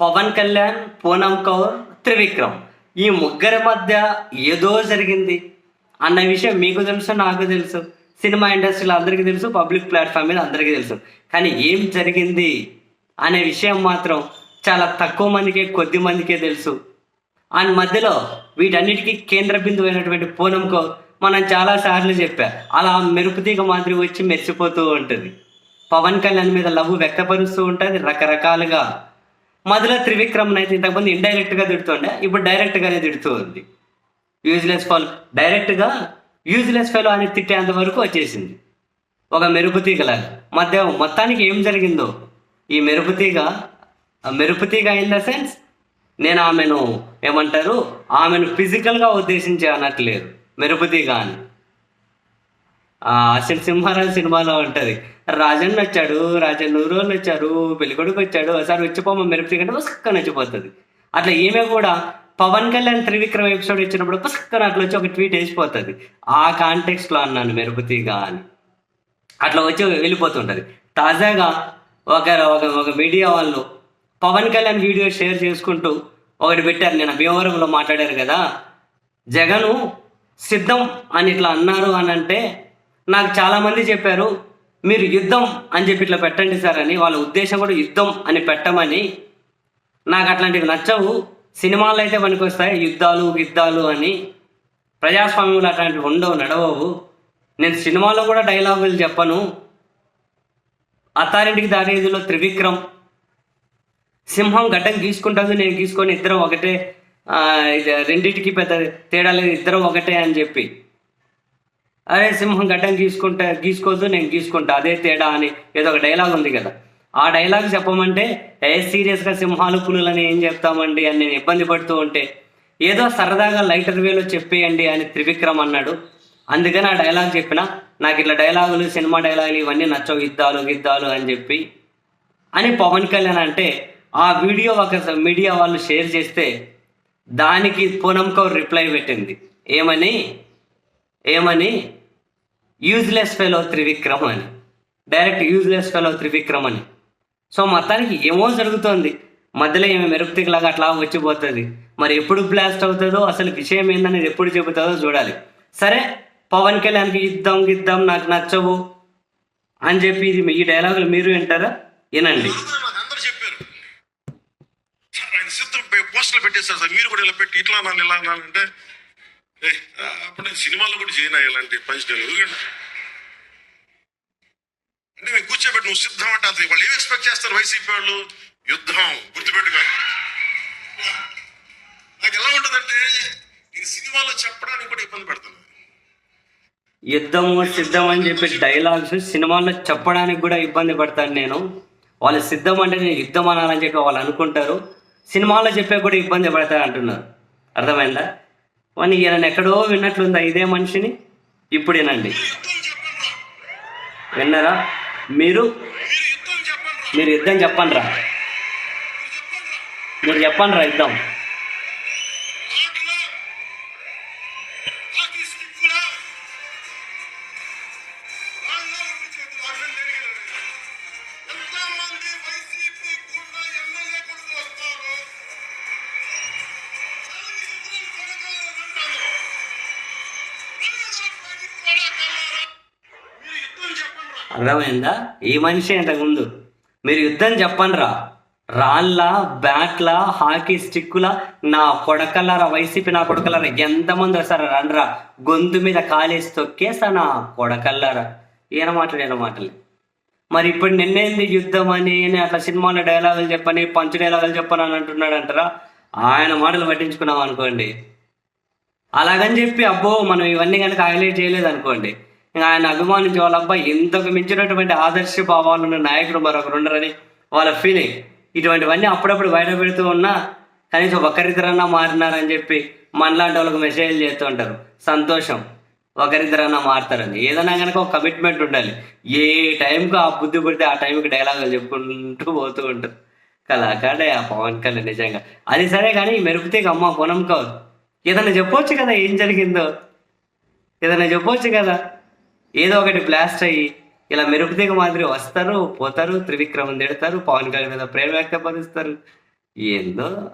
పవన్ కళ్యాణ్ పూనం కౌర్ త్రివిక్రమ్. ఈ ముగ్గురి మధ్య ఏదో జరిగింది. అన్న విషయం మీకు తెలుసు నాకు తెలుసు. సినిమా ఇండస్ట్రీలో అందరికీ తెలుసు పబ్లిక్ ప్లాట్ఫామ్ మీద అందరికీ తెలుసు. కానీ ఏం జరిగింది అనే విషయం మాత్రం చాలా తక్కువ మందికే కొద్ది మందికే తెలుసు. అండ్ మధ్యలో వీటన్నిటికీ కేంద్ర బిందువు అయినటువంటి పూనం కౌర్ మనం చాలా సార్లు చెప్పా అలా మెరుపుతీగ మాదిరి వచ్చి మెరిసిపోతూ ఉంటుంది. పవన్ కళ్యాణ్ మీద లవ్ వ్యక్తపరుస్తూ ఉంటుంది రకరకాలుగా. మొదల త్రివిక్రమ్ అయితే ఇంతకుముందు ఇండైరెక్ట్గా తిడుతుండే ఇప్పుడు డైరెక్ట్ గానే తిడుతూ ఉంది యూజ్లెస్ ఫెలో డైరెక్ట్గా యూజ్లెస్ ఫెలో అని తిట్టేంత వరకు వచ్చేసింది. ఒక మెరుపుతీగలాగా మధ్య మొత్తానికి ఏం జరిగిందో? ఈ మెరుపుతీగ ఆ మెరుపుతీగ ఇన్ ద సెన్స్ నేను ఆమెను ఏమంటారు? ఆమెను ఫిజికల్గా ఉద్దేశించి అనట్లేదు మెరుపుతీగ అని. అసలు సింహారాజు సినిమాలో ఉంటది. రాజన్ వచ్చాడు రాజన్ నూరోళ్ళు వచ్చారు పెళ్ళికొడుకు వచ్చాడు ఒకసారి వచ్చిపోమ మెరుపు కంటే పుస్తకం వచ్చిపోతుంది అట్లా ఈమె కూడా పవన్ కళ్యాణ్ త్రివిక్రమ్ ఎపిసోడ్ ఇచ్చినప్పుడు పుస్తకం అట్లా వచ్చి ఒక ట్వీట్ వేసిపోతుంది. ఆ కాంటెక్స్ట్లో అన్నాను మెరుపుతీగా అని. అట్లా వచ్చి వెళ్ళిపోతుంటది. తాజాగా ఒక ఒక ఒక మీడియా వాళ్ళు పవన్ కళ్యాణ్ వీడియో షేర్ చేసుకుంటూ ఒకటి పెట్టారు. నేను భీమవరంలో మాట్లాడారు కదా. జగను సిద్ధం అని ఇట్లా అన్నారు అని అంటే నాకు చాలామంది చెప్పారు మీరు యుద్ధం అని చెప్పి ఇట్లా పెట్టండి సార్ అని. వాళ్ళ ఉద్దేశం కూడా యుద్ధం అని పెట్టమని. నాకు అట్లాంటివి నచ్చవు. సినిమాల్లో అయితే పనికొస్తాయి యుద్ధాలు యుద్ధాలు అని. ప్రజాస్వామ్యంలో అట్లాంటివి ఉండవు నడవవు. నేను సినిమాలో కూడా డైలాగులు చెప్పను. అత్తారింటికి దారేదిలో త్రివిక్రమ్. సింహం గడ్డం గీసుకుంటుంది నేను గీసుకొని ఇద్దరం ఒకటే ఇది రెండింటికి పెద్ద తేడా లేదు ఇద్దరం ఒకటే అని చెప్పి. అరే సింహం గడ్డం గీసుకుంటా గీసుకోవద్దు నేను గీసుకుంటా అదే తేడా అని ఏదో ఒక డైలాగ్ ఉంది కదా. ఆ డైలాగ్ చెప్పమంటే ఏ సీరియస్గా సింహాలు పులులని ఏం చెప్తామండి అని నేను ఇబ్బంది పడుతూ ఉంటే ఏదో సరదాగా లైటర్ వేలో చెప్పేయండి అని త్రివిక్రమ్ అన్నాడు. అందుకని ఆ డైలాగ్ చెప్పిన నాకు ఇట్లా డైలాగులు సినిమా డైలాగులు ఇవన్నీ నచ్చవు గిద్దాలు గిద్దాలు అని చెప్పి. అని పవన్ కళ్యాణ్ అంటే ఆ వీడియో ఒక మీడియా వాళ్ళు షేర్ చేస్తే దానికి పూనం కౌర్ రిప్లై పెట్టింది. ఏమని? ఏమని? యూజ్లెస్ ఫెలో త్రివిక్రమ్ అని. డైరెక్ట్ యూజ్లెస్ ఫెలో త్రివిక్రమ్ అని. సో మొత్తానికి ఏమో జరుగుతోంది. మధ్యలో ఏమి మెరుపుతికలాగా అట్లా వచ్చిపోతుంది. మరి ఎప్పుడు బ్లాస్ట్ అవుతుందో అసలు విషయం ఏందనేది ఎప్పుడు చెబుతుందో చూడాలి. సరే పవన్ కళ్యాణ్కి ఇద్దాం ఇద్దాం నాకు నచ్చవు అని చెప్పి ఇది ఈ డైలాగులు మీరు వింటారా? వినండి. నాకు చెప్పారు. సార్ పెట్టేశారు సార్. మీరు కూడా ఇలా పెట్టి ఇట్లా నన్ను ఇలా అంటే అప్పుడు నేను సినిమాలో కూడా చేయను ఇలాంటి పంచడాలు ఎందుకంటే అంటే మేము కూర్చోబెట్టి నువ్వు సిద్ధం అంటే అతను వాళ్ళు ఏం ఎక్స్పెక్ట్ చేస్తారు వైసీపీ వాళ్ళు? యుద్ధం గుర్తుపెట్టుకో. నాకు ఎలా ఉంటుందంటే నేను సినిమాలో చెప్పడానికి కూడా ఇబ్బంది పెడుతున్నాను. యుద్ధము సిద్ధం అని చెప్పి డైలాగ్స్ సినిమాల్లో చెప్పడానికి కూడా ఇబ్బంది పడతాను నేను. వాళ్ళు సిద్ధం అంటే నేను యుద్ధం అనాలని చెప్పి వాళ్ళు అనుకుంటారు. సినిమాల్లో చెప్పే కూడా ఇబ్బంది పడతాను అంటున్నారు. అర్థమైందా? అని ఈయన ఎక్కడో విన్నట్లుందా ఇదే మనిషిని? ఇప్పుడు వినండి విన్నారా? మీరు? మీరు యుద్ధం మీరు చెప్పండి రా. చెప్పండి రా. మీరు చెప్పండి రా యుద్ధం అర్థమైందా? ఈ మనిషి ఇంతకుముందు మీరు యుద్ధం చెప్పండి రా రాళ్ళ బ్యాట్ల హాకీ స్టిక్కుల నా కొడకల్లారా వైసీపీ నా కొడకల్లారా ఎంతమంది వస్తారా రండ్రా. గొంతు మీద కాలేసి తొక్కేసా నా కొడకల్లారా ఈయన మాటలు మాటలు. మరి ఇప్పుడు నిన్నేంది యుద్ధం అని అట్లా సినిమాలో డైలాగులు చెప్పని పంచు డైలాగులు చెప్పని అని అంటున్నాడు అంటారా ఆయన మాటలు పట్టించుకున్నాం అనుకోండి. అలాగని చెప్పి అబ్బో మనం ఇవన్నీ కనుక హైలైట్ చేయలేదు అనుకోండి. ఆయన అభిమానించే వాళ్ళ అబ్బాయి ఇంతకు మించినటువంటి ఆదర్శ భావాలు ఉన్న నాయకుడు మరొకరు ఉండరని వాళ్ళ ఫీలింగ్ ఇటువంటివన్నీ అప్పుడప్పుడు బయట పెడుతూ ఉన్నా కనీసం ఒకరిద్దరన్నా మారినారని చెప్పి మనలాంటి వాళ్ళకి మెసేజ్ చేస్తూ ఉంటారు. సంతోషం. ఒకరిద్దరన్నా మారుతారని. ఏదైనా కనుక ఒక కమిట్మెంట్ ఉండాలి. ఏ టైంకి ఆ బుద్ధి పుడితే ఆ టైంకి డైలాగులు చెప్పుకుంటూ పోతూ ఉంటారు. కళాకాడే ఆ పవన్ కళ్యాణ్ నిజంగా. అది సరే కానీ మెరుపుతే అమ్మ పొనం కాదు. ఏదైనా చెప్పొచ్చు కదా ఏం జరిగిందో? ఏదైనా చెప్పొచ్చు కదా? ఏదో ఒకటి బ్లాస్ట్ అయ్యి ఇలా మెరుపుదిగ మాదిరి వస్తారు పోతారు త్రివిక్రమం తిడతారు పవన్ కళ్యాణ్ మీద ప్రేమ వ్యక్తపరుస్తారు. ఏందో